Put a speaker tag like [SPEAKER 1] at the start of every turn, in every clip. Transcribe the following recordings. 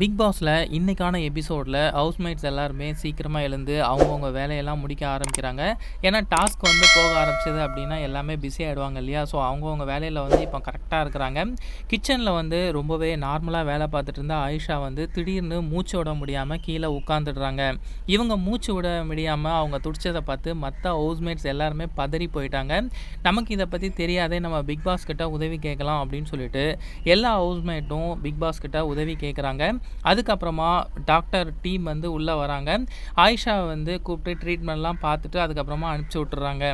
[SPEAKER 1] Big பாஸில் இன்றைக்கான எபிசோடில் ஹவுஸ்மேட்ஸ் எல்லாருமே சீக்கிரமாக எழுந்து அவங்கவுங்க வேலையெல்லாம் முடிக்க ஆரம்பிக்கிறாங்க. ஏன்னா டாஸ்க் வந்து போக ஆரம்பிச்சது அப்படின்னா எல்லாமே பிஸி ஆகிடுவாங்க இல்லையா? ஸோ அவங்கவுங்க வேலையில் வந்து இப்போ கரெக்டாக இருக்கிறாங்க. கிச்சனில் வந்து ரொம்பவே நார்மலாக வேலை பார்த்துட்டு இருந்த ஆயிஷா வந்து திடீர்னு மூச்சு விட முடியாமல் கீழே உட்காந்துடுறாங்க இவங்க மூச்சு விட முடியாமல் அவங்க துடிச்சதை பார்த்து மற்ற ஹவுஸ்மேட்ஸ் எல்லாருமே பதறி போயிட்டாங்க. நமக்கு இதை பற்றி தெரியாதே நம்ம பிக் பாஸ் கிட்ட உதவி கேட்கலாம் அப்படின்னு சொல்லிட்டு எல்லா ஹவுஸ்மேட்டும் பிக் பாஸ் கிட்ட உதவி கேட்குறாங்க. அதுக்கப்புறமா டாக்டர் டீம் வந்து உள்ளே வராங்க. ஆயிஷாவை வந்து கூப்பிட்டு ட்ரீட்மெண்ட்லாம் பார்த்துட்டு அதுக்கப்புறமா அனுப்பிச்சி விட்டுறாங்க.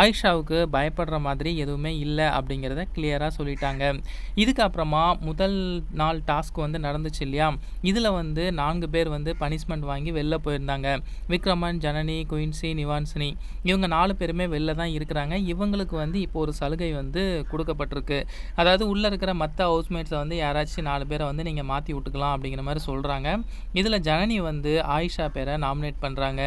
[SPEAKER 1] ஆயிஷாவுக்கு பயப்படுற மாதிரி எதுவுமே இல்லை அப்படிங்கிறத கிளியராக சொல்லிட்டாங்க. இதுக்கப்புறமா முதல் நாள் டாஸ்க் வந்து நடந்துச்சு இல்லையா? இதில் வந்து நான்கு பேர் வந்து பனிஷ்மெண்ட் வாங்கி வெளில போயிருந்தாங்க. விக்ரமன் ஜனனி குயின்சி நிவான்சினி. இவங்க நாலு பேருமே வெளில தான் இருக்கிறாங்க. இவங்களுக்கு வந்து இப்போ ஒரு சலுகை வந்து கொடுக்கப்பட்டிருக்கு. அதாவது உள்ளே இருக்கிற மற்ற ஹவுஸ்மேட்ஸை வந்து யாராச்சும் நாலு பேரை வந்து நீங்கள் மாற்றி விட்டுக்கலாம் அப்படிங்கிற மாதிரி சொல்கிறாங்க இதில் ஜனனி வந்து ஆயிஷா பேரை நாமினேட் பண்ணுறாங்க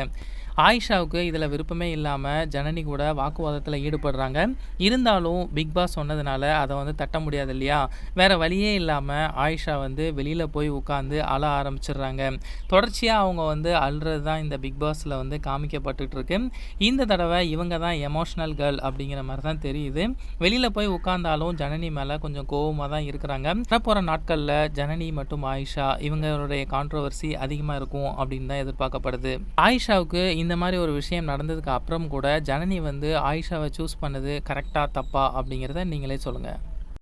[SPEAKER 1] ஆயிஷாவுக்கு இதில் விருப்பமே இல்லாமல் ஜனனி கூட வாக்குவாதத்தில் ஈடுபடுறாங்க. இருந்தாலும் பிக் பாஸ் சொன்னதுனால அதை வந்து தட்ட முடியாது இல்லையா? வேறு வழியே இல்லாமல் ஆயிஷா வந்து வெளியில் போய் உட்காந்து அழ ஆரம்பிச்சிடுறாங்க. தொடர்ச்சியாக அவங்க வந்து அழுறது தான் இந்த பிக் பாஸில் வந்து காமிக்கப்பட்டுருக்கு இந்த தடவை இவங்க தான் எமோஷ்னல் கேர்ள் அப்படிங்கிற மாதிரி தான் தெரியுது. வெளியில் போய் உட்காந்தாலும் ஜனனி மேலே கொஞ்சம் கோபமாக தான் இருக்கிறாங்க. வரப்போகிற நாட்களில் ஜனனி மற்றும் ஆயிஷா இவங்களுடைய கான்ட்ரவர்சி அதிகமாக இருக்கும் அப்படின்னு தான் எதிர்பார்க்கப்படுது. ஆயிஷாவுக்கு இந்த மாதிரி ஒரு விஷயம் நடந்ததுக்கு அப்புறம் கூட ஜனனி வந்து ஆயிஷாவை சூஸ் பண்ணது கரெக்டாக தப்பா அப்படிங்கிறத நீங்களே சொல்லுங்கள்